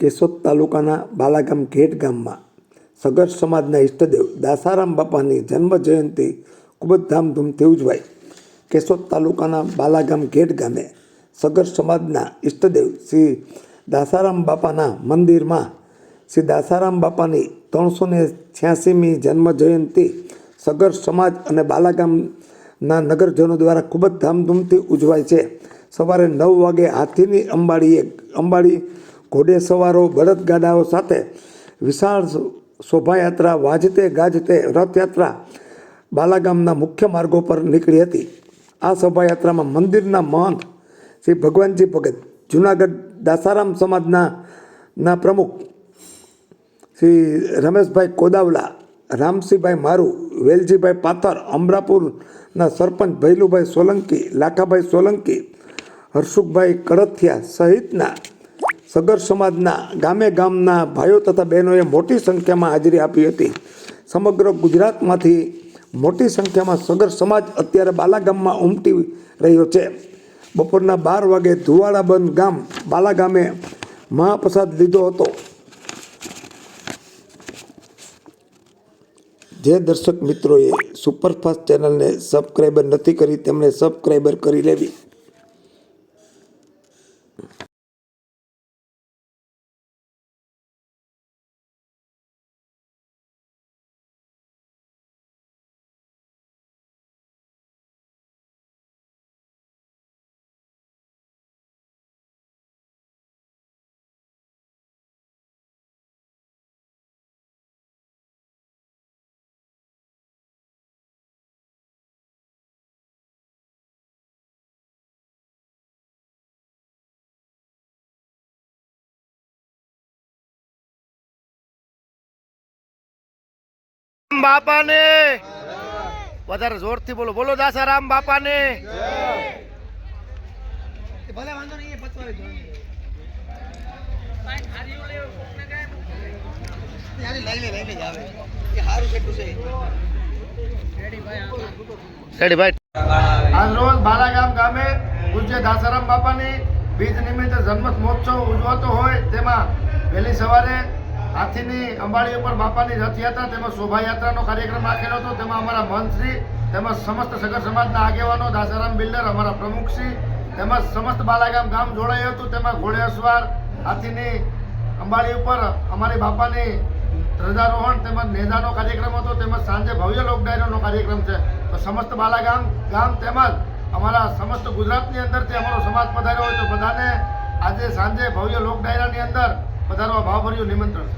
કેશોદ તાલુકાના બાલાગામ ઘેટ ગામમાં સગર સમાજના ઈષ્ટદેવ દાસારામ બાપાની જન્મ જયંતિ ખૂબ જ ધામધૂમથી ઉજવાઈ કેશોદ તાલુકાના બાલાગામ ઘેટ ગામે સગર સમાજના ઈષ્ટદેવ શ્રી દાસારામ બાપાના મંદિરમાં શ્રી દાસારામ બાપાની ત્રણસો ને છ્યાસીમી જન્મ જયંતિ સગર સમાજ અને બાલાગામના નગરજનો દ્વારા ખૂબ જ ધામધૂમથી ઉજવાય છે. સવારે નવ વાગે હાથીની અંબાડીએ અંબાડી ઘોડે સવારો બળદગાડાઓ સાથે વિશાળ શોભાયાત્રા, વાજતે ગાજતે રથયાત્રા બાલાગામના મુખ્ય માર્ગો પર નીકળી હતી. આ શોભાયાત્રામાં મંદિરના મહંત શ્રી ભગવાનજી ભગત, જુનાગઢ દાસારામ સમાજના, ના પ્રમુખ શ્રી રમેશભાઈ કોદાવલા, રામસિંહભાઈ મારુ, વેલજીભાઈ પાથર, અમરાપુરના સરપંચ ભૈલુભાઈ સોલંકી, લાખાભાઈ સોલંકી, હર્ષુખભાઈ કડથિયા સહિતના સગર સમાજના ગામે ગામના ભાઈઓ તથા બહેનોએ મોટી સંખ્યામાં હાજરી આપી હતી. સમગ્ર ગુજરાતમાંથી મોટી સંખ્યામાં સગર સમાજ અત્યારે બાલાગામમાં ઉમટી રહ્યો છે. બપોરના બાર વાગે ધુવાડાબંધ ગામ બાલાગામે મહાપ્રસાદ લીધો હતો. જે દર્શક મિત્રોએ સુપરફાસ્ટ ચેનલને સબસ્ક્રાઈબર નથી કરી, તેમણે સબસ્ક્રાઈબર કરી લેવી. બાપાને. વધારે જોરથી બોલો. બોલો દાસારામ બાપાને. ભલે વાંધો નહીં ગામે પૂજ્ય દાસારામ બાપાની બીજ નિમિત્તે જન્મ મહોત્સવ ઉજવાતો હોય તેમાં વહેલી સવારે હાથીની અંબાડી ઉપર બાપાની રથયાત્રા તેમજ શોભાયાત્રાનો કાર્યક્રમ રાખેલો હતો. તેમાં અમારા મંત્રી તેમજ સમસ્ત સગર સમાજના આગેવાનો, દાસારામ બિલ્ડર, અમારા પ્રમુખશ્રી તેમજ સમસ્ત બાલાગામ ગામ જોડાયું હતું. તેમાં ઘોડેસવાર હાથીની અંબાડી ઉપર અમારી બાપાની ધ્વજારોહણ તેમજ નેદાનો કાર્યક્રમ હતો. તેમજ સાંજે ભવ્ય લોકડાયરાનો કાર્યક્રમ છે. તો સમસ્ત બાલાગામ ગામ તેમજ અમારા સમસ્ત ગુજરાતની અંદરથી અમારો સમાજ પધાર્યો હોય તો બધાને આજે સાંજે ભવ્ય લોકડાયરાની અંદર પધારવા ભાવભર્યું નિમંત્રણ.